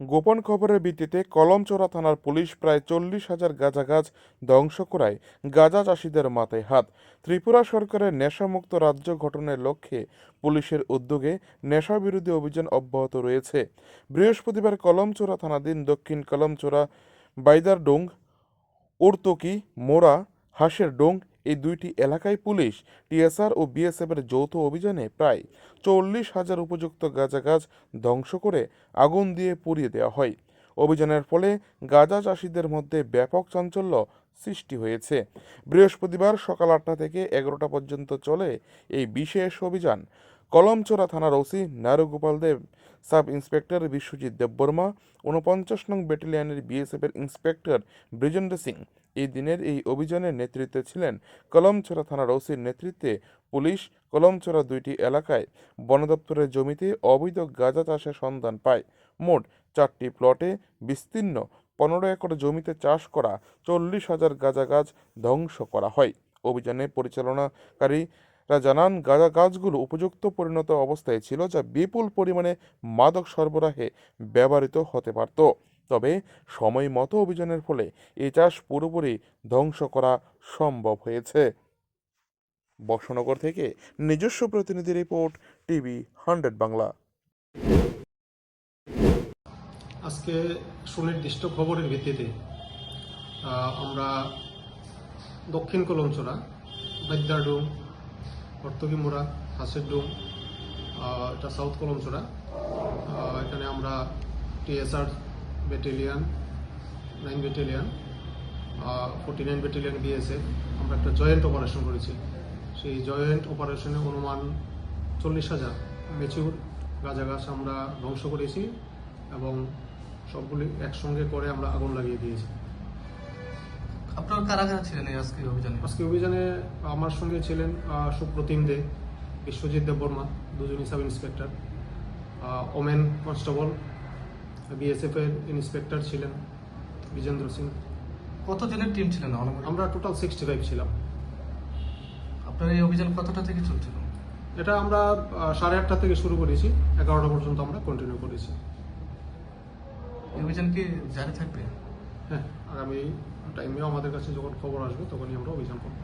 গোপন খবরের ভিত্তিতে কলমচোরা থানার পুলিশ প্রায় চল্লিশ হাজার গাঁজা গাছ ধ্বংস করায় গাঁজা চাষিদের মাথায় হাত। ত্রিপুরা সরকারের নেশামুক্ত রাজ্য গঠনের লক্ষ্যে পুলিশের উদ্যোগে নেশা বিরোধী অভিযান অব্যাহত রয়েছে। বৃহস্পতিবার কলমচোরা থানাধীন দক্ষিণ কলমচোরা, বাইদারডোং, উর্তকি, মোড়া হাঁসের ডোং এই দুইটি এলাকায় পুলিশ, টিএসআর ও বিএসএফের যৌথ অভিযানে প্রায় চল্লিশ হাজার উপযুক্ত গাঁজা গাছ ধ্বংস করে আগুন দিয়ে পুড়িয়ে দেওয়া হয়। অভিযানের ফলে গাঁজা চাষিদের মধ্যে ব্যাপক চাঞ্চল্য সৃষ্টি হয়েছে। বৃহস্পতিবার সকাল আটটা থেকে এগারোটা পর্যন্ত চলে এই বিশেষ অভিযান। কলমচোরা থানার OC Narugopal Deb, sub inspector Biswajit Debbarma ঊনপঞ্চাশ নং ব্যাটালিয়নের বিএসএফের ইন্সপেক্টর ব্রিজেন্দ্র সিং এই দিনের এই অভিযানের নেতৃত্বে ছিলেন কলমছড়া থানার ওসির নেতৃত্বে পুলিশ। কলমছড়া দুইটি এলাকায় বন দপ্তরের জমিতে অবৈধ গাঁজা চাষের সন্ধান পায়। মোট চারটি প্লটে বিস্তীর্ণ পনেরো একর জমিতে চাষ করা চল্লিশ হাজার গাঁজা গাছ ধ্বংস করা হয়। অভিযানে পরিচালনাকারীরা জানান, গাঁজা গাছগুলো উপযুক্ত পরিণত অবস্থায় ছিল যা বিপুল পরিমাণে মাদক সরবরাহে ব্যবহৃত হতে পারত। তবে সময় মতো অভিযানের ফলে এই চাষ পুরোপুরি ধ্বংস করা সম্ভব হয়েছে। বর্ষনগর থেকে নিজস্ব প্রতিনিধি রিপোর্ট, টিভি হান্ড্রেড বাংলা। আজকে সুনির্দিষ্ট খবরের ভিত্তিতে আমরা দক্ষিণ কলমচোরা বেদ্দারডুম হর্তকিমুড়া হাসের ডুম এটা সাউথ কলমচোরা আহ, এখানে আমরা TSR battalion nine battalion forty nine battalion BSF আমরা একটা জয়েন্ট অপারেশন করেছি। সেই জয়েন্ট অপারেশনে অনুমান চল্লিশ হাজার মেচুর গাঁজা গাছ আমরা ধ্বংস করেছি এবং সবগুলি একসঙ্গে করে আমরা আগুন লাগিয়ে দিয়েছি। আপনার কারা কারা ছিলেন এই আজকের অভিযানে? আজকে অভিযানে আমার সঙ্গে ছিলেন সুপ্রতিম দে বিশ্বজিৎ দেববর্মা দুজনই sub inspector. Women constable BSF এর ইন্সপেক্টর ছিলেন বিজেন্দ্র সিং। কত জনের টিম ছিলেন আমরা টোটাল সিক্সটি ফাইভ ছিলাম। আপনার এই অভিযান কতটা থেকে চলছিল? এটা আমরা সাড়ে আটটা থেকে শুরু করেছি এগারোটা পর্যন্ত আমরা কন্টিনিউ করেছি। অভিযান কি জারি থাকবে? হ্যাঁ। আগামী টাইমেও আমাদের কাছে যখন খবর আসবে তখনই আমরা অভিযান করব।